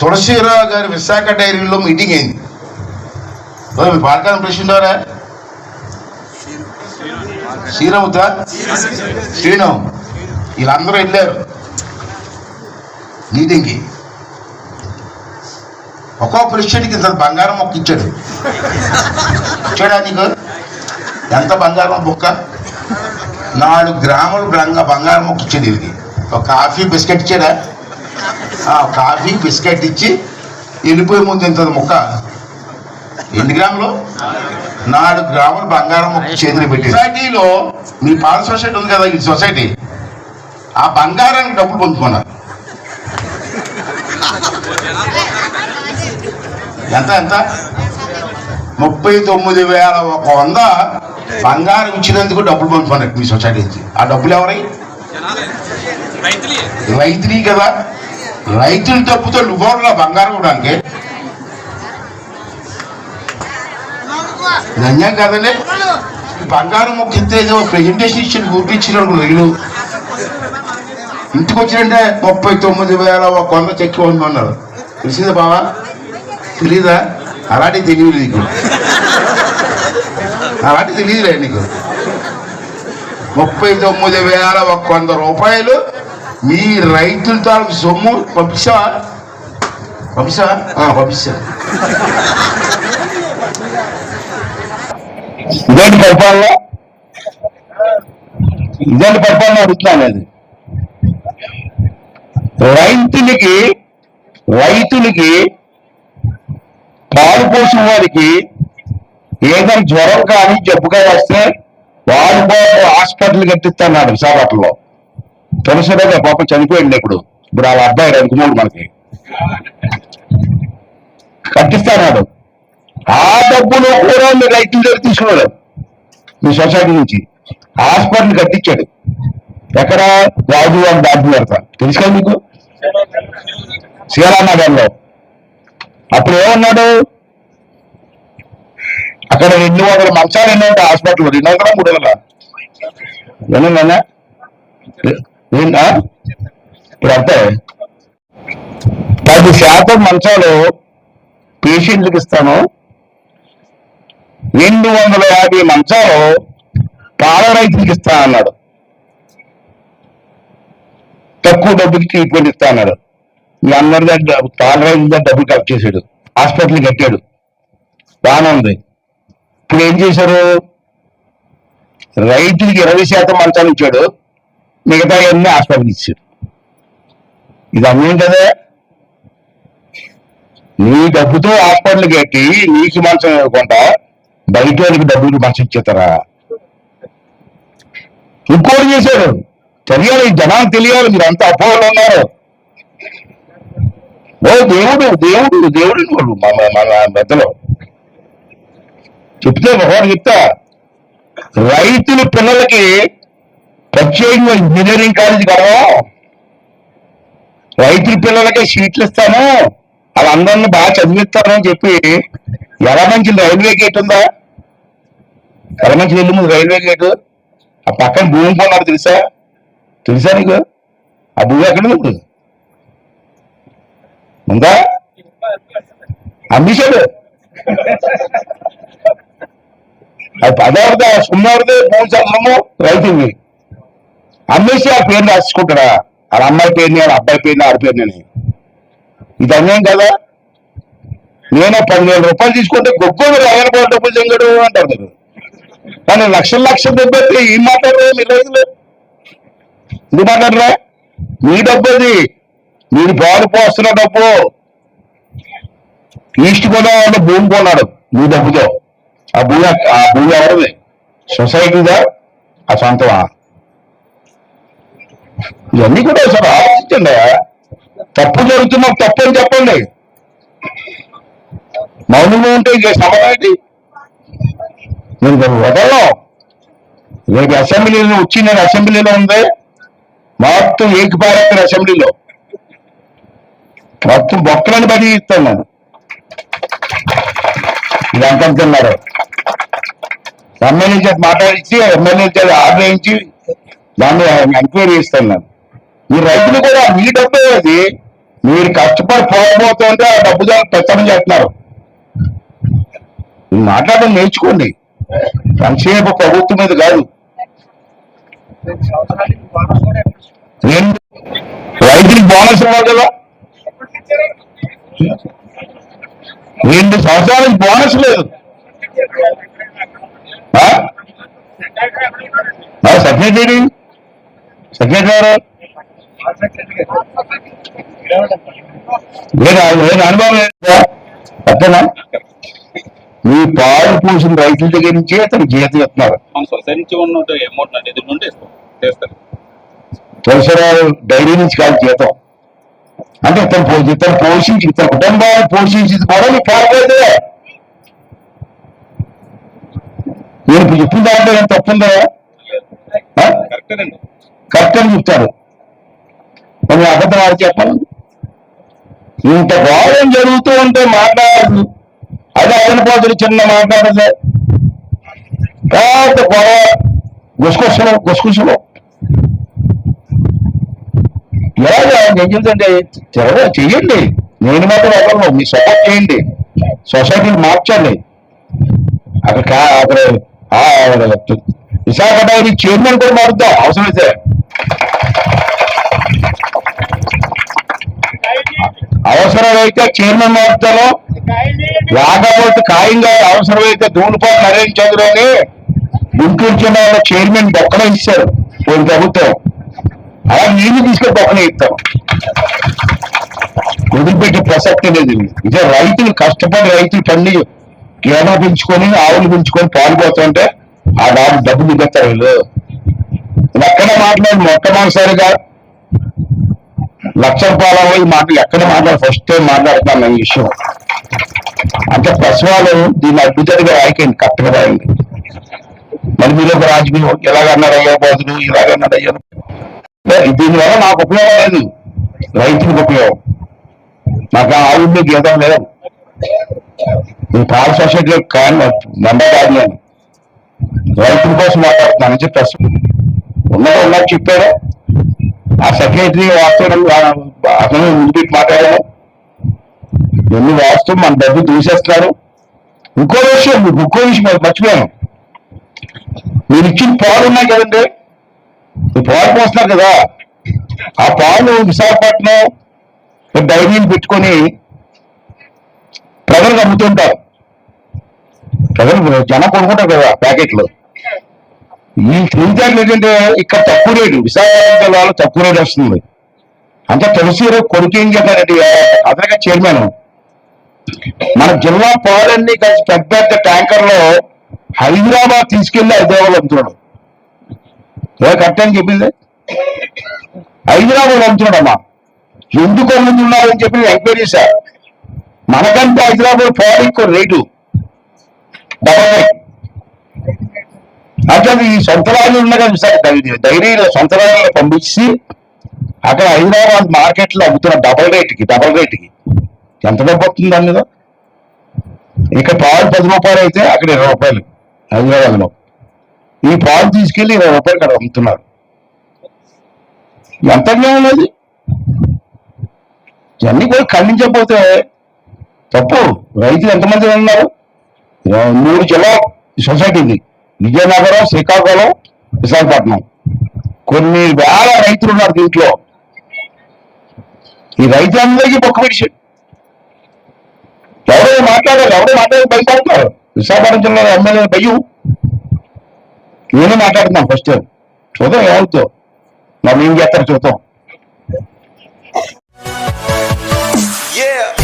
తులసిరావు గారి విశాఖ డైరీలో మీటింగ్ అయింది. ఓ, మీ పాలకాలం ప్రెసిడెంట్ ఎవరా? శ్రీరాముతా? శ్రీరామ్ వీళ్ళందరూ వెళ్ళారు. మీటింగ్కి. ఒక్కో ప్రెసిడెంట్కి ఇంత బంగారం మొక్క ఇచ్చాడు. ఇచ్చాడా నీకు? ఎంత బంగారం బొక్క? నాలుగు గ్రాములు బంగారం మొక్క ఇచ్చాడు వీరికి ఒక కాఫీ బిస్కెట్ ఇచ్చాడా? కాఫీ బిస్కెట్ ఇచ్చి వెళ్ళిపోయే ముందు ఇంత ముక్క? ఎన్ని గ్రాములు? నాలుగు గ్రాములు బంగారం చేతిలో పెట్టి. సొసైటీలో మీ పాల సొసైటీ ఉంది కదా ఈ సొసైటీ. ఆ బంగారానికి డబ్బులు పొందుకున్నారు. ఎంత ఎంత? ముప్పై తొమ్మిది వేల ఒక వంద బంగారం ఇచ్చినందుకు డబ్బులు పంపుకున్నారు మీ సొసైటీ నుంచి. ఆ డబ్బులు ఎవరై? రైతులీ కదా. రైతుల తప్పుతో నువ్వు బంగారం ఇవ్వడానికి? ధన్యం కదండి బంగారం మొక్క ఇంత ఏదో ప్రెజెంటేషన్ ఇచ్చి చూపించిన రైలు ఇంటికి వచ్చినంటే ముప్పై తొమ్మిది వేల ఒక వంద చెక్ అన్నారు. తెలిసిందా బావా? తెలీదా? అలాంటి తెలియదు నీకు. అలాంటి తెలియదులే నీకు. ముప్పై తొమ్మిది వేల ఒక వంద రూపాయలు మీ రైతుల తాలూకు సొమ్ము పంపిస్తావా? పంపిస్తావా? ఆ, పంపిస్తా. ఇదేంటి పరిపాలన? ఇదేంటి పరిపాలన అడుగుతున్నాను అది రైతులకి రైతులకి పాలు పోసిన వారికి ఏదైనా జ్వరం కానీ జబ్బు కానీ వస్తే వాళ్ళు పాపం హాస్పిటల్ కట్టిస్తున్నాడు విశాఖపట్నంలో తులసిరావు పాపం చనిపోయింది ఇప్పుడు. ఇప్పుడు వాళ్ళ అబ్బాయి రంగుమూడు మనకి. కట్టిస్తాడు ఆ డబ్బులు కూడా మీ రైతుల దగ్గర తీసుకున్నాడు. మీ సొసైటీ నుంచి. హాస్పిటల్ కట్టించాడు. ఎక్కడ? రాజు వారి డాక్టర్ పెడతా తెలుసు కదా మీకు శ్రీరామనగర్లో అప్పుడు ఏమన్నాడు? అక్కడ రెండు వందల మంచాలు ఎన్నో ఉంటాయి హాస్పిటల్లో. రెండు వందల? మూడు వందల? ఏమన్నా? ఏంటా ఇప్పుడు అంతే పది శాతం మంచాలు పేషెంట్లకు ఇస్తాను. రెండు వందల యాభై మంచాలు పాల రైతులకు ఇస్తా అన్నాడు. తక్కువ డబ్బుకి ట్రీట్మెంట్ ఇస్తా అన్నాడు. మీ అందరి దగ్గర పాల రైతుల దగ్గర డబ్బులు కలెక్ట్ చేశాడు. హాస్పిటల్ కట్టాడు. బాగానే ఉంది. ఇప్పుడు ఏం చేశారు? రైతులకి ఇరవై శాతం మంచాలు ఇచ్చాడు. మిగతా అన్ని హాస్పిటల్కి ఇచ్చారు ఇది అన్యం కదా నీ డబ్బుతో హాస్పిటల్ కట్టి నీకు మంచం ఇవ్వకుండా బయట వాళ్ళకి డబ్బులు మంచం ఇచ్చేస్తారా? ఇంకోటి చేశారు తెలియాలి జనాలు తెలియాలి మీరు అంత అపోహలు ఉన్నారు. ఓ దేవుడు దేవుడు దేవుడు వాళ్ళు మన మన మధ్యలో. చెప్తే ఒకటి చెప్తా రైతుల పిల్లలకి ప్రత్యేకంగా ఇంజనీరింగ్ కాలేజీ కదా. రైతుల పిల్లలకి సీట్లు ఇస్తాను వాళ్ళందరినీ బాగా చదివిస్తాను అని చెప్పి ఎర్రమంచి రైల్వే గేట్ ఉందా? ఎర్రమంచి వెళ్ళి ముందు రైల్వే గేట్. ఆ పక్కన భూమి కొన్నారు తెలుసా? తెలుసా నీకు? ఆ భూమి ఎక్కడ ఉంది ఇప్పుడు? ఉందా? అమ్మేశాడు అది పదవరదా సుమ్మవరదే భూమి చదవము రైతువి అమ్మేసి ఆ పేరు రాసుకుంటాడా? వాళ్ళ అమ్మాయి పేరుని వాళ్ళ అబ్బాయి పేరుని ఆడ పేరుని ఇది అన్యాయం కదా? నేను పదివేల రూపాయలు తీసుకుంటే గొప్ప లక్షల డబ్బులు చెంగడు అంటారు మీరు. కానీ లక్షల లక్షల డబ్బు ఏం మాట్లాడరు? మీ రైతులు ఇది మాట్లాడరా? మీ డబ్బు అది మీరు పాలు పోస్తున్న డబ్బు. ఈస్ట్ గోదావరిలో భూమి కొన్నాడు మీ డబ్బుతో. ఆ భూమి ఆ భూమి ఎవరిది? సొసైటీదా? ఆ సొంతమా? ఇవన్నీ కూడా ఒకసారి ఆలోచించండి. తప్పు జరుగుతున్నా తప్పు అని చెప్పండి. మౌనంగా ఉంటే ఇక సమాధానం నేను వదలం రేపు అసెంబ్లీలో వచ్చి నేను అసెంబ్లీలో ఉంది మొత్తం ఏకపారేస్తారు అసెంబ్లీలో. మొత్తం బొక్కలను బడి ఇస్తాను నేను. ఇది అంటున్నారు ఎమ్మెల్యే చేత మాట్లాడించి ఎమ్మెల్యే చేత ఆర్డర్ దాన్ని ఎంక్వైరీ ఇస్తాను నేను. ఈ రైతులు కూడా మీ డబ్బు అది. మీరు కష్టపడి పోకపోతుంటే ఆ డబ్బు దాన్ని పెత్తనం చేస్తున్నారు. మాట్లాడడం నేర్చుకోండి. సంక్షేమ ప్రభుత్వం మీద కాదు. రైతులకు బోనస్ ఇవ్వాలి కదా. రెండు సంవత్సరాలకు బోనస్ లేదు. సెక్రటరీ సెక్రటరీ గారు లేదు అనుభవం మీ పాలు పూసిన రైతుల దగ్గర నుంచి అతను జీతం ఇస్తున్నారు. చేస్తారు తులసిరావు డైరీ నుంచి కాదు జీతం. అంటే ఇతను ఇతను పోషించి ఇతని కుటుంబాన్ని పోషించింది కూడా మీ పాలైతే నేను ఇప్పుడు చెప్పిన దాంట్లో ఏం తప్పుందా? కరెక్ట్ అని చెప్తారు. మరి అబద్ధాలు చెప్పాలి ఇంత గౌరవం జరుగుతూ ఉంటే మాట్లాడాలి అది అదన పోతులు చిన్న మాట్లాడలే పెద్ద గొడవ గుసగుసలు గుసగుసలు. ఎలాగా ఏం చెప్తుంటే చెయ్యండి. నేను మాత్రం ఎవరు మీ సపోర్ట్ చేయండి. సొసైటీని మార్చండి. అక్కడ అక్కడ విశాఖ డైరీ చైర్మన్ కూడా మారుద్దాం. అవసరమైతే అవసరమైతే చైర్మన్ మారుతాను లేకపోతే ఖాయంగా అవసరమైతే ధూళిపాటు నరేంద్ర చంద్ర అని గుంటూరు జిల్లాలో చైర్మన్ దొక్కన ఇచ్చారు కొన్ని ప్రభుత్వం. అలా నీళ్ళు తీసుకొని దొక్కన ఇస్తాం. వదిలిపెట్టే ప్రసక్తి లేదు ఇదే. రైతులు కష్టపడి రైతులు పండి కేనా పెంచుకొని ఆవులు పెంచుకొని పాల్పోతుంటే ఆ డబ్బు డబ్బు మిగతారు వీళ్ళు ఎక్కడ మాట్లాడి మొట్టమొదటిసారిగా లక్షల పాలలో ఈ మాటలు ఎక్కడ మాట్లాడి ఫస్ట్ టైం మాట్లాడుతున్నాను ఈ విషయం. అంటే ప్రసవాలు దీన్ని అద్భుతంగా రాయకండి కరెక్ట్గా రాయండి. మరి మీరు ఒక రాజకీయం ఎలాగన్నారు అయ్యో బదులు ఇలాగన్నారు అయ్యో దీనివల్ల నాకు ఉపయోగం లేదు. రైతులకు ఉపయోగం. నాకు ఆ గీతం లేదు. నేను పాల సొసైటీలో కాన్ మెంబర్ కాదు నేను. రైతుల కోసం మాట్లాడుతున్నాను. అని చెప్పేసి ఉన్నదో ఉన్నట్టు చెప్పారు. ఆ సెక్రటరీ వాస్తవం అతను ముందు పెట్టి ఎన్ని వాస్తవం మన డబ్బు తీసేస్తారు ఇంకో విషయం ఇంకో విషయం మర్చిపోయాను. మీరు ఇచ్చిన పాలు ఉన్నాయి కదండి. ఈ పాలు పోస్తున్నారు కదా. ఆ పాలు విశాఖపట్నం డైరీని పెట్టుకొని ప్రజలకు అమ్ముతుంటారు. ప్రజలు జనం కొనుక్కుంటారు కదా ప్యాకెట్లు. ఈ క్రీజర్లు ఏంటంటే ఇక్కడ తక్కువ రేటు విశాఖపట్నం జిల్లాలో తక్కువ రేటు వస్తుంది. అంటే తులసి కొడుకు ఏం చెప్పారంటే అదనగా చైర్మన్ మన జిల్లా పాలన్నీ కలిసి పెద్ద పెద్ద ట్యాంకర్లో హైదరాబాద్ తీసుకెళ్ళి హైదరాబాద్ అమ్ముతున్నాడు. ఏ కరెక్ట్ అని చెప్పింది? హైదరాబాద్ అమ్ముతున్నాడమ్మా. ఎందుకు అమ్ముతున్నారని చెప్పి ఎంక్వైరీ చేశారు మనకంటే హైదరాబాద్ పాలు ఎక్కువ రేటు. డబల్ రేట్ అట్లా ఈ సొంత రాజులు ఉన్నాయి కదా డైరీలో సొంత రాజులు పంపించి అక్కడ హైదరాబాద్ మార్కెట్లో అమ్ముతున్న డబల్ రేట్కి డబల్ రేట్కి. ఎంత డబ్బు వస్తుంది దాని మీద? ఇక్కడ పాలు పది రూపాయలు అయితే అక్కడ ఇరవై రూపాయలు హైదరాబాద్లో ఈ పాలు తీసుకెళ్ళి ఇరవై రూపాయలు అక్కడ అమ్ముతున్నారు. ఎంత జ్ఞానం లేదు ఇవన్నీ కూడా ఖండించకపోతే తప్పు. రైతులు ఎంతమంది ఉన్నారు? మూడు జిల్లా సొసైటీది. విజయనగరం శ్రీకాకుళం విశాఖపట్నం. కొన్ని వేల రైతులు ఉన్నారు దీంట్లో. ఈ రైతులందరికీ పక్క పిడిచి ఎవరో మాట్లాడారు ఎవరో మాట్లాడి భయపడతారు విశాఖపట్నం జిల్లా ఎమ్మెల్యే భయం నేనే మాట్లాడుతున్నాను ఫస్ట్ చూద్దాం ఏమవుతుందో మరి ఏం చేస్తారు చూద్దాం. Yeah.